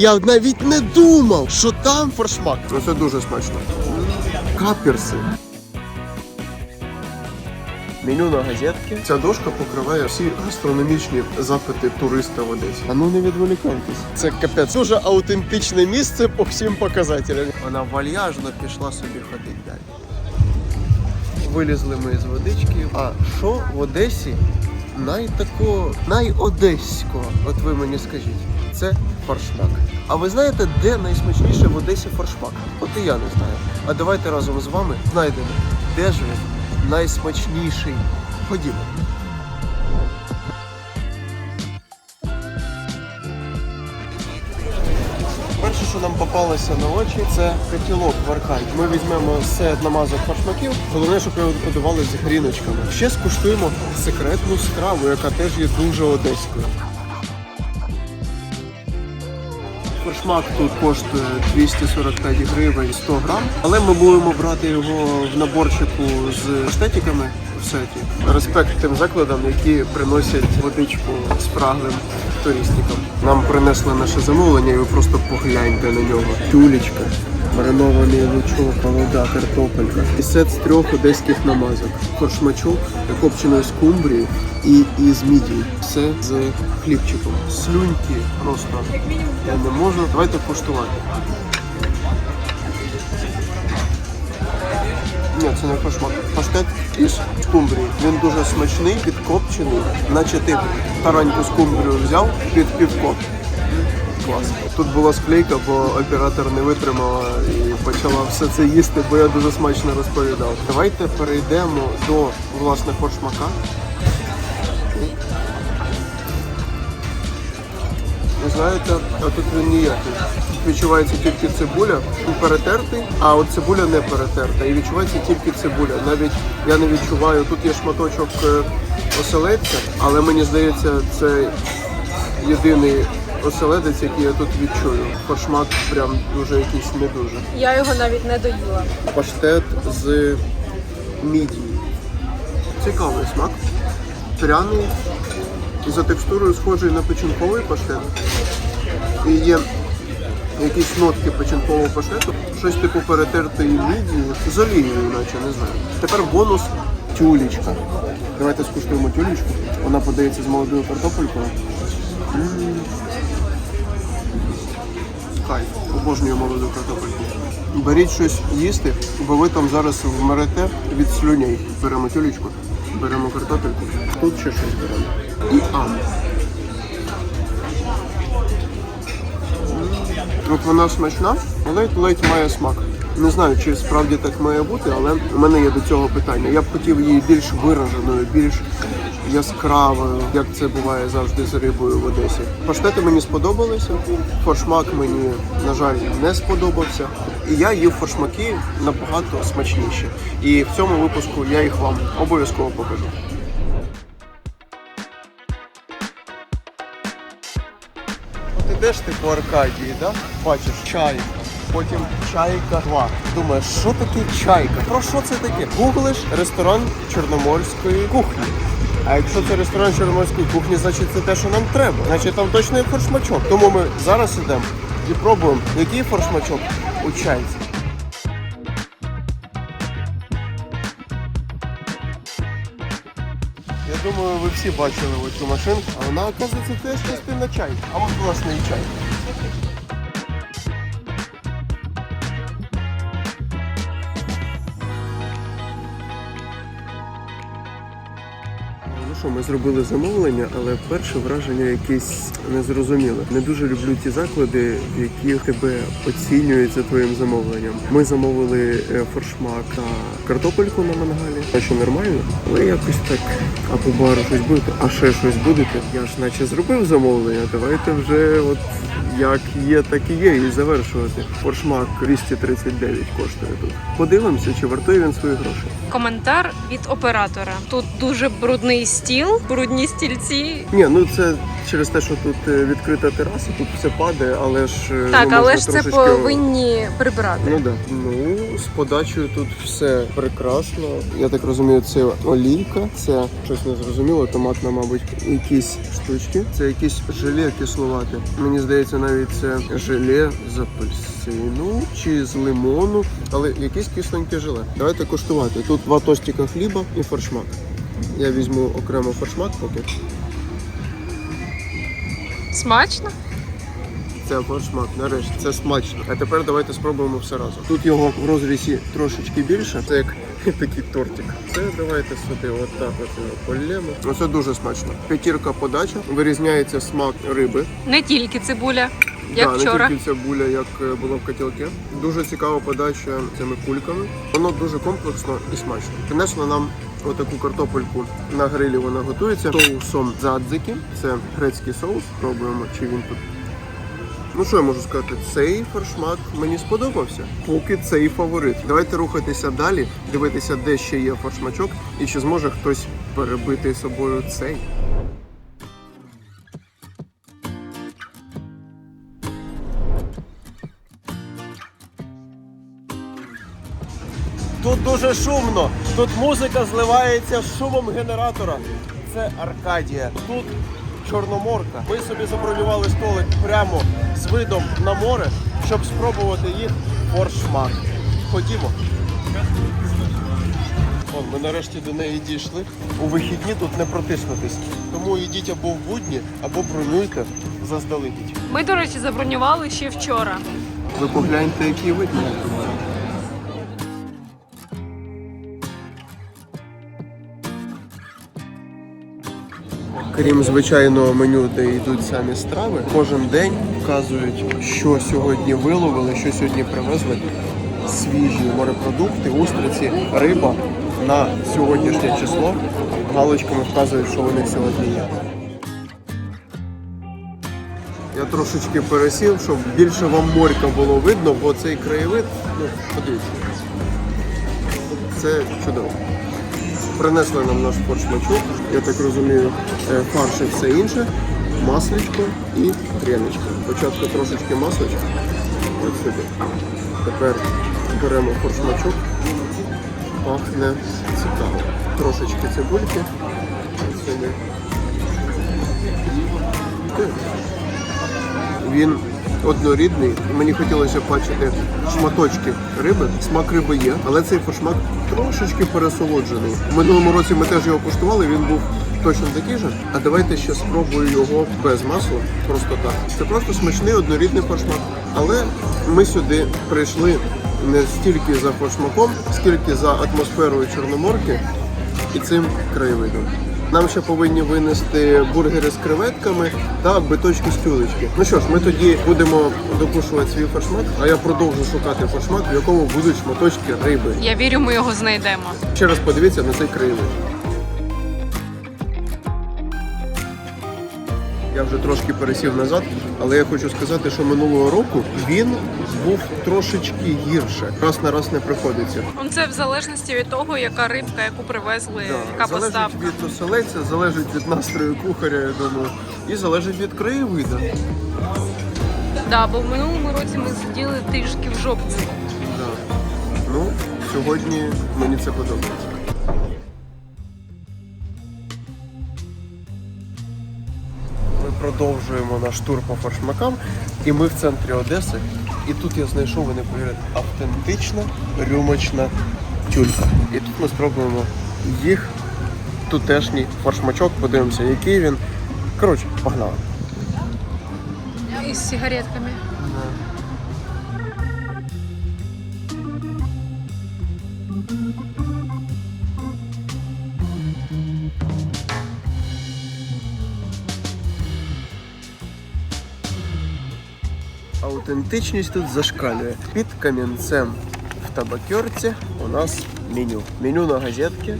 Я навіть не думав, що там форшмак. Ну це дуже смачно. Каперси. Меню на газетки. Ця дошка покриває всі гастрономічні запити туриста в Одесі. А ну не відволікайтесь. Це капець. Дуже аутентичне місце по всім показателям. Вона вальяжно пішла собі ходити далі. Вилізли ми з водички. А що в Одесі найтако, найодеського? От ви мені скажіть, це форшмак. А ви знаєте, де найсмачніше в Одесі форшмак? От і я не знаю. А давайте разом з вами знайдемо, де ж він найсмачніший. Ходімо. Перше, що нам попалося на очі, це котілок в. Ми візьмемо сет намазок фаршмаків. Головне, щоб його подавали з гріночками. Ще скуштуємо секретну страву, яка теж є дуже одеською. Форшмак тут коштує 245 гривень 100 грам, але ми будемо брати його в наборчику з штетиками в сеті. Респект тим закладам, які приносять водичку спраглим туристикам. Нам принесли наше замовлення, і ви просто погляньте на нього. Тюлечка, маринований лучок, молода картопелька. І сет з трьох одеських намазок. Форшмачок, копченої скумбрії і із мідії. Все з хлібчиком. Слюньки просто не можу. Давайте куштувати. Ні, це не форшмак. Паштет із скумбрії. Він дуже смачний, підкопчений, наче ти тараньку скумбрію взяв під півко. Клас. Тут була склейка, бо оператор не витримала і почала все це їсти, бо я дуже смачно розповідав. Давайте перейдемо до власне форшмака. Ви знаєте, а тут він ніякий. Відчувається тільки цибуля, він перетертий, а от цибуля не перетерта. І відчувається тільки цибуля. Навіть я не відчуваю, тут є шматочок е, оселедця, але мені здається, це єдиний оселедець, який я тут відчую. Форшмак прям дуже якийсь не дуже. Я його навіть не доїла. Паштет з мідії. Цікавий смак. Пряний. За текстурою схожий на печінковий паштет. І є якісь нотки печінкового паштету, щось типу перетертої мідії з олією, наче не знаю. Тепер бонус тюлечка. Давайте скуштуємо тюлечку. Вона подається з молодою картопелькою. М. Кайф. Обожнюю молоду картопельку. Беріть щось їсти, бо ви там зараз вмерете від слюней. Беремо тюлечку, беремо картопельку. Тут ще щось беремо. І а. От вона смачна, але ледь має смак. Не знаю, чи справді так має бути, але у мене є до цього питання. Я б хотів її більш вираженою, більш яскравою, як це буває завжди з рибою в Одесі. Паштети мені сподобалися, форшмак мені, на жаль, не сподобався. І я їв форшмаки набагато смачніші. І в цьому випуску я їх вам обов'язково покажу. От ідеш ти по Аркадії, да? бачиш чайка, потім чайка 2. Думаєш, що таке чайка? Про що це таке? Гуглиш ресторан чорноморської кухні. А якщо це ресторан чорноморської кухні, значить це те, що нам треба. Значить там точно є форшмачок. Тому ми зараз ідемо і пробуємо, який форшмачок у чайці. Я думаю, ви всі бачили оцю машинку, а вона, оказується, теж частина чайки. А от власне і чайка. Що, ми зробили замовлення, але перше враження якесь незрозуміле. Не дуже люблю ті заклади, в яких тебе оцінюють за твоїм замовленням. Ми замовили е, форшмак та картопельку на мангалі. Наче нормально, але якось так. А по бару щось буде, а ще щось будете. Я ж наче зробив замовлення. Давайте вже от як є, так і є, і завершувати. Форшмак 239 коштує тут. Подивимося, чи вартує він свої гроші. Коментар від оператора. Тут дуже брудний стіл, брудні стільці. Ні, ну це через те, що тут е, відкрита тераса, тут все падає, але ж е, Так, ну, але ж це трошечки- повинні прибрати. Ну да. Ну з подачею тут все прекрасно. Я так розумію, це олійка, це щось незрозуміло, томатна, мабуть, якісь штучки. Це якісь желе кисловате. Мені здається, здається, навіть це желе з апельсину чи з лимону, але якесь кисленьке желе. Давайте куштувати. Тут два тостика хліба і форшмак. Я візьму окремо форшмак поки. Смачно? Це форшмак, нарешті, це смачно. А тепер давайте спробуємо все разом. Тут його в розрізі трошечки більше. Це як такий тортик. Це давайте сюди отак от його полємо. Оце дуже смачно. П'ятірка подача. Вирізняється смак риби. Не тільки цибуля, як да, вчора. Не тільки цибуля, як е, було в котілки. Дуже цікава подача цими кульками. Воно дуже комплексно і смачно. Принесли нам отаку картопельку на грилі. Вона готується соусом задзики. Це грецький соус. Пробуємо, чи він тут. Ну що я можу сказати? Цей форшмак мені сподобався. Поки цей фаворит. Давайте рухатися далі, дивитися, де ще є форшмачок, і чи зможе хтось перебити собою цей. Тут дуже шумно. Тут музика зливається з шумом генератора. Це Аркадія. Тут Чорноморка. Ми собі забронювали столик прямо з видом на море, щоб спробувати їх форшмак. Ходімо. О, ми нарешті до неї дійшли. У вихідні тут не протиснутись. Тому йдіть або в будні, або бронюйте заздалегідь. Ми, до речі, забронювали ще вчора. Ви погляньте, який вид. Крім звичайного меню, де йдуть самі страви, кожен день вказують, що сьогодні виловили, що сьогодні привезли. Свіжі морепродукти, устриці, риба на сьогоднішнє число. Галочками вказують, що них сьогодні є. Я трошечки пересів, щоб більше вам морька було видно, бо цей краєвид, ну, подивіться. Це чудово. Принесли нам наш форшмачок, я так розумію, е, фарш і все інше, масличко і пряничка. Спочатку трошечки масличка. Ось сюди. Тепер беремо форшмачок. Пахне цікаво. Трошечки цибульки. Ось сюди. Він однорідний. Мені хотілося бачити шматочки риби. Смак риби є, але цей форшмак трошечки пересолоджений. В минулому році ми теж його куштували, він був точно такий же. А давайте ще спробую його без масла, просто так. Це просто смачний однорідний форшмак. Але ми сюди прийшли не стільки за форшмаком, скільки за атмосферою Чорноморки і цим краєвидом. Нам ще повинні винести бургери з креветками та биточки з тюлечки. Ну що ж, ми тоді будемо докушувати свій форшмак, а я продовжу шукати форшмак, в якому будуть шматочки риби. Я вірю, ми його знайдемо. Ще раз подивіться на цей краєвид. Я вже трошки пересів назад, але я хочу сказати, що минулого року він був трошечки гірше. Раз на раз не приходиться. Це в залежності від того, яка рибка, яку привезли, яка залежить поставка. від оселедця, залежить від настрою кухаря, я думаю, і залежить від краєвида. Да, бо в минулому році ми сиділи трішки в жопці. Да. Ну, сьогодні мені це подобається. Продовжуємо наш тур по форшмакам, і ми в центрі Одеси. І тут я знайшов, ви не повірите, автентична рюмочна тюлька. І тут ми спробуємо їх тутешній форшмачок, подивимося, який він. Коротше, погнали. Із сигаретками. Аутентичність тут зашкалює. Під камінцем в табакерці у нас меню. Меню на газетці.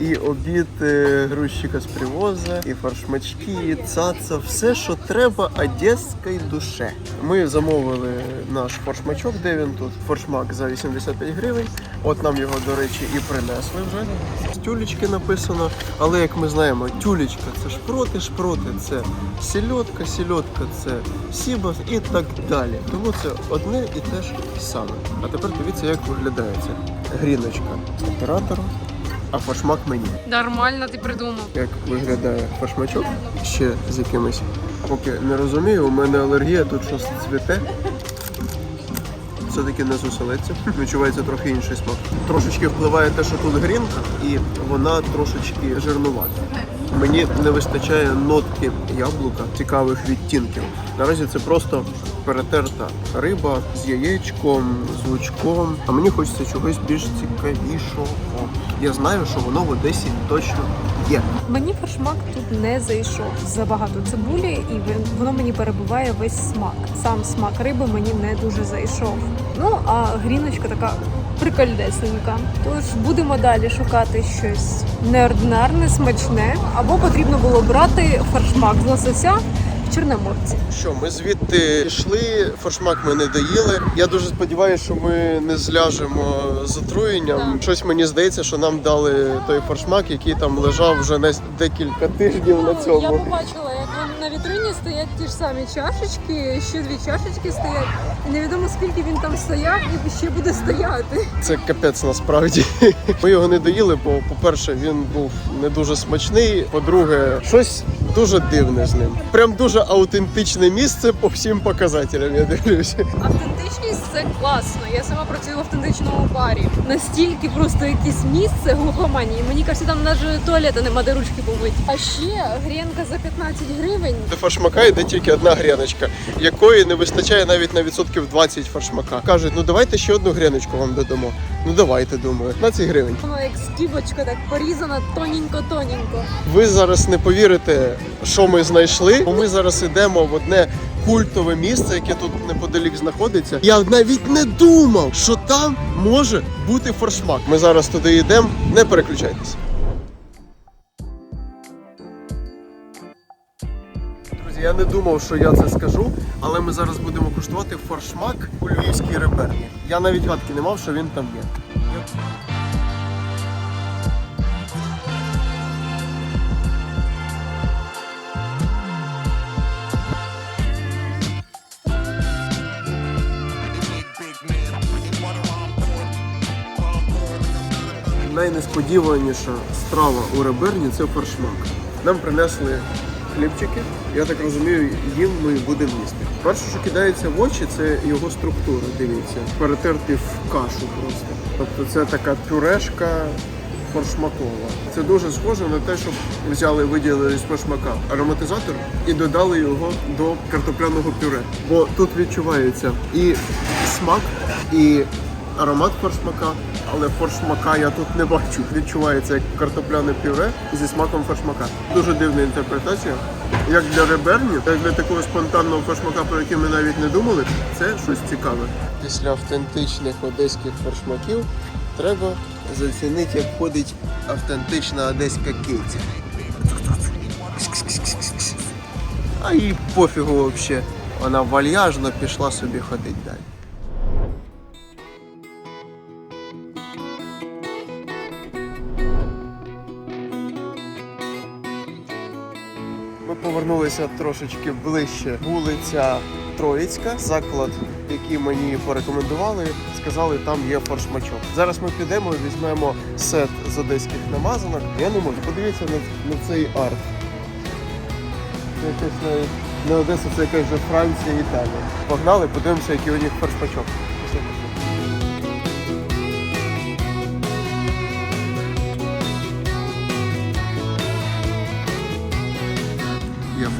І обід е, грузчика з привоза, і фаршмачки, і цаца, все, що треба одеській душе. Ми замовили наш форшмачок, де він тут. Форшмак за 85 гривень. От нам його, до речі, і принесли вже. З тюлечки написано. Але як ми знаємо, тюлечка це шпроти, шпроти це сільотка, сільотка це сібас і так далі. Тому це одне і те ж саме. А тепер дивіться, як виглядає це. Гріночка оператору. А форшмак мені. Нормально ти придумав. Як виглядає форшмачок ще з якимось. Поки не розумію, у мене алергія тут щось цвіте. Все-таки не зуселеться. Відчувається трохи інший смак. Трошечки впливає те, що тут грінка, і вона трошечки жирнувата. Мені не вистачає нотки яблука, цікавих відтінків. Наразі це просто перетерта риба з яєчком, з лучком. А мені хочеться чогось більш цікавішого. Я знаю, що воно в Одесі точно є. Мені форшмак тут не зайшов. Забагато цибулі, і воно мені перебиває весь смак. Сам смак риби мені не дуже зайшов. Ну а гріночка така прикольдесенька. Тож будемо далі шукати щось неординарне, смачне, або потрібно було брати форшмак з лосося в Чорноморці. Що, ми звідти пішли, форшмак ми не доїли. Я дуже сподіваюся, що ми не зляжемо з отруєнням. Щось мені здається, що нам дали той форшмак, який там лежав вже на декілька тижнів на цьому. Я побачила, як на вітрині стоять ті ж самі чашечки, ще дві чашечки стоять. І невідомо скільки він там стояв і ще буде стояти. Це капець насправді. Ми його не доїли, бо, по-перше, він був не дуже смачний. По-друге, щось дуже дивне з ним. Прям дуже аутентичне місце по всім показателям. Я дивлюся. Автентичність це класно. Я сама працюю в автентичному барі. Настільки просто якесь місце глухоманії. Мені кажеться, там навіть туалета нема де ручки помити. А ще грінка за 15 гривень. До фаршмака йде тільки одна гріночка, якої не вистачає навіть на відсотків 20 фаршмака. Кажуть, ну давайте ще одну гріночку вам додамо. Ну давайте, думаю, 15 гривень. Воно як скибочка, так порізана тоненько-тоненько. Ви зараз не повірите, що ми знайшли. Ми зараз йдемо в одне культове місце, яке тут неподалік знаходиться. Я навіть не думав, що там може бути форшмак. Ми зараз туди йдемо. Не переключайтесь. Друзі, я не думав, що я це скажу, але ми зараз будемо куштувати форшмак у львівській реберні. Я навіть гадки не мав, що він там є. Найнесподіваніша страва у реберні це форшмак. Нам принесли хлібчики. Я так розумію, їм ми будемо їсти. Перше, що кидається в очі, це його структура. Дивіться, перетертий в кашу просто. Тобто це така пюрешка форшмакова. Це дуже схоже на те, що взяли, виділили з форшмака ароматизатор і додали його до картопляного пюре. Бо тут відчувається і смак, і аромат форшмака, але форшмака я тут не бачу. Відчувається як картопляне пюре зі смаком форшмака. Дуже дивна інтерпретація. Як для реберні, як для такого спонтанного форшмака, про який ми навіть не думали, це щось цікаве. Після автентичних одеських форшмаків треба зацінити, як ходить автентична одеська киця. А їй пофігу взагалі. Вона вальяжно пішла собі ходить далі. Повернулися трошечки ближче. Вулиця Троїцька, заклад, який мені порекомендували, сказали, там є форшмачок. Зараз ми підемо, і візьмемо сет з одеських намазанок. Я не можу. Подивіться на, на цей арт. Це якась не Одеса, це якась вже Франція, Італія. Погнали, подивимося, який у них форшмачок.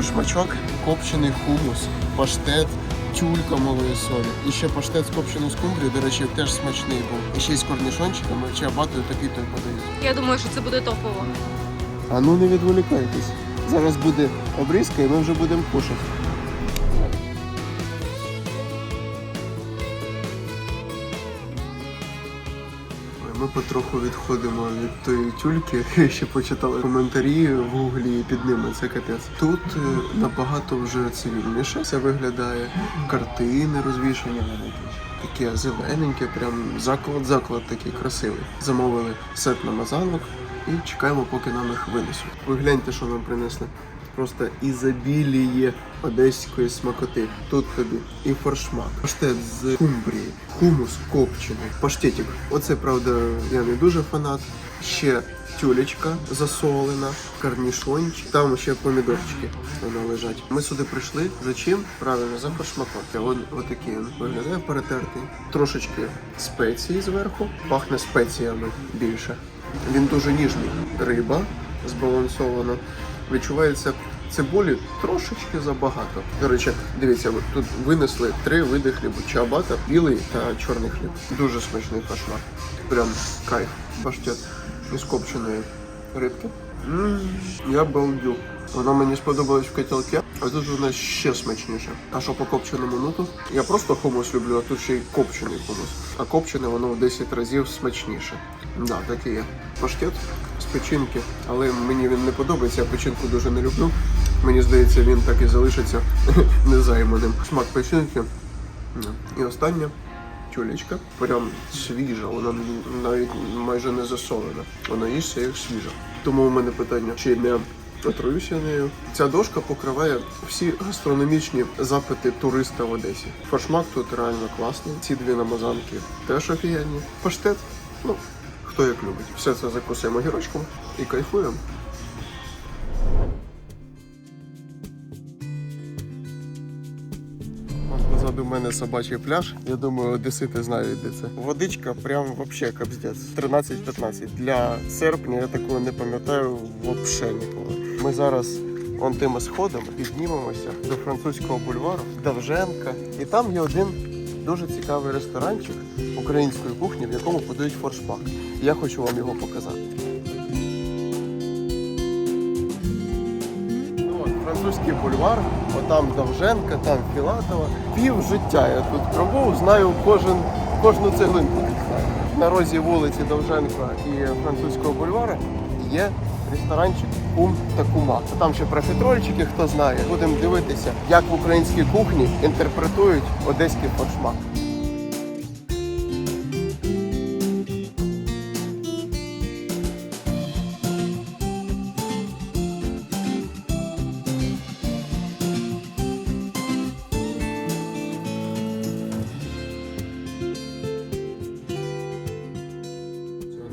Є форшмачок, копчений хумус, паштет, тюлька малої солі. І ще паштет з копченої скумбрії, до речі, теж смачний був. І ще й з корнішончиками, чи абатою такий той подають. Я думаю, що це буде топово. А ну не відволікайтесь. Зараз буде обрізка і ми вже будемо кушати. Ми потроху відходимо від тої тюльки, ще почитали коментарі в гуглі під ними це капець. Тут е, набагато вже цивільніше. Це виглядає картини розвішані таке зелененьке, прям заклад, заклад такий красивий. Замовили сет намазанок і чекаємо, поки нам їх винесуть. Ви гляньте, що нам принесли. Просто ізобіліє одеської смакоти. Тут тобі і форшмак, паштет з кумбрії, хумус копчений, паштетик. Оце правда, я не дуже фанат. Ще тюлечка засолена, карнішончик, там ще помідорчики вона лежать. Ми сюди прийшли за чим? Правильно, за форшмаком. От, отакий він виглядає перетертий. Трошечки спеції зверху, пахне спеціями більше. Він дуже ніжний. Риба збалансована. Відчувається цибулі трошечки забагато. До речі, дивіться, тут винесли три види хлібу: чабата, білий та чорний хліб. Дуже смачний фаршмак. Прям кайф. Паштет із копченої рибки. Я балдю. Воно мені сподобалось в котелці, а тут вона ще смачніше. А що по копченому нуту? Я просто хумус люблю, а тут ще й копчений хумус. А копчене воно в 10 разів смачніше. Да, так і є. Паштет печінки, але мені він не подобається, я печінку дуже не люблю. Мені здається, він так і залишиться незайманим. Смак печінки. І остання тюлечка. Прям свіжа, вона навіть майже не засолена. Вона їсться як свіжа. Тому у мене питання, чи не отруюся нею. Ця дошка покриває всі гастрономічні запити туриста в Одесі. Форшмак тут реально класний. Ці дві намазанки теж офігенні. Паштет, ну хто як любить. Все це закусуємо гірочком і кайфуємо. Позаду мене собачий пляж. Я думаю, одесити знають, де це. Водичка прям вообще капздець. 13-15. Для серпня я такого не пам'ятаю вообще ніколи. Ми зараз он тими сходами піднімемося до французького бульвару, Довженка. І там є один дуже цікавий ресторанчик української кухні, в якому подають форшмак. Я хочу вам його показати. Ну, французький бульвар, отам Довженка, там Філатова. Пів життя я тут пробув, знаю кожен, кожну цеглинку. На розі вулиці Довженка і французького бульвара є ресторанчик Кум та Кума. Там ще профітрольчики, хто знає. Будемо дивитися, як в українській кухні інтерпретують одеський форшмак.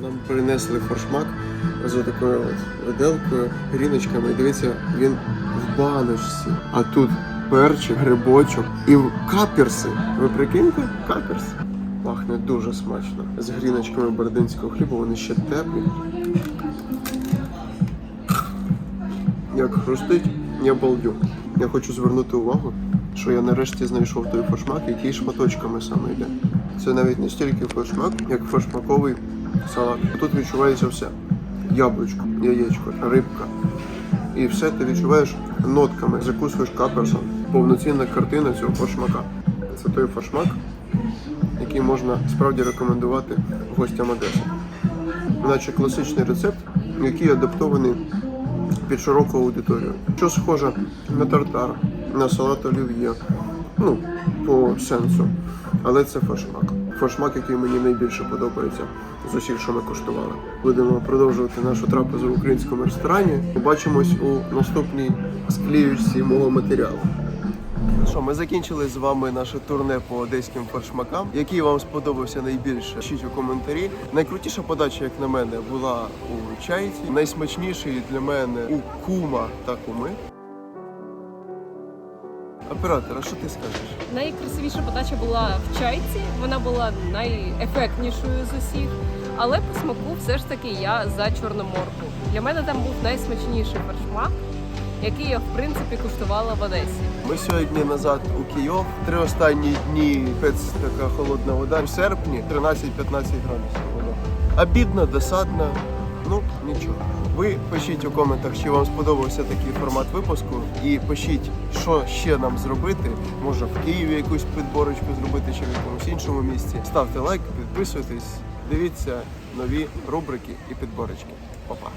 Нам принесли форшмак з такою от виделкою, гріночками. І дивіться, він в баночці. А тут перчик, грибочок і каперси. Ви прикиньте? Каперси. Пахне дуже смачно. З гріночками бородинського хлібу, вони ще теплі. Як хрустить, я балдю. Я хочу звернути увагу, що я нарешті знайшов той форшмак, який шматочками саме йде. Це навіть не стільки форшмак, як форшмаковий салат. Тут відчувається все: яблучко, яєчко, рибка. І все ти відчуваєш нотками, закусуєш каперсом. Повноцінна картина цього форшмака. Це той форшмак, який можна справді рекомендувати гостям Одеси. Наче класичний рецепт, який адаптований під широку аудиторію. Що схоже на тартар, на салат олів'є, ну, по сенсу. Але це форшмак. Форшмак, який мені найбільше подобається з усіх, що ми куштували. Будемо продовжувати нашу трапезу в українському ресторані. Побачимось у наступній скліючці мого матеріалу. Що, ми закінчили з вами наше турне по одеським форшмакам. Який вам сподобався найбільше? Пишіть у коментарі. Найкрутіша подача, як на мене, була у чайці. Найсмачніший для мене у кума та куми. Оператор, а що ти скажеш? Найкрасивіша подача була в чайці, вона була найефектнішою з усіх. Але по смаку все ж таки я за чорноморку. Для мене там був найсмачніший фаршмак, який я в принципі куштувала в Одесі. Ми сьогодні назад у Київ. Три останні дні пець така холодна вода. В серпні 13-15 градусів воно. Обідно, досадно. Ну нічого. Ви пишіть у коментах, чи вам сподобався такий формат випуску, і пишіть, що ще нам зробити. Може в Києві якусь підборочку зробити, чи в якомусь іншому місці. Ставте лайк, підписуйтесь, дивіться нові рубрики і підборочки. Па-па!